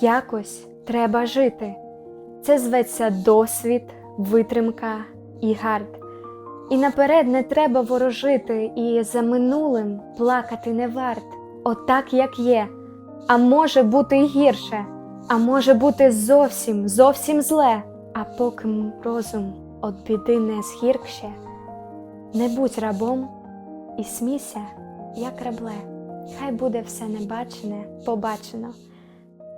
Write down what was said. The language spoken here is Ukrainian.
Якось треба жити. Це зветься досвід, витримка і гард. І наперед не треба ворожити, і за минулим плакати не варт. Отак, як є. А може бути й гірше, а може бути зовсім, зовсім зле. А поки розум от біди не згіркще, не будь рабом і смійся, як рабле. Хай буде все небачене, побачено.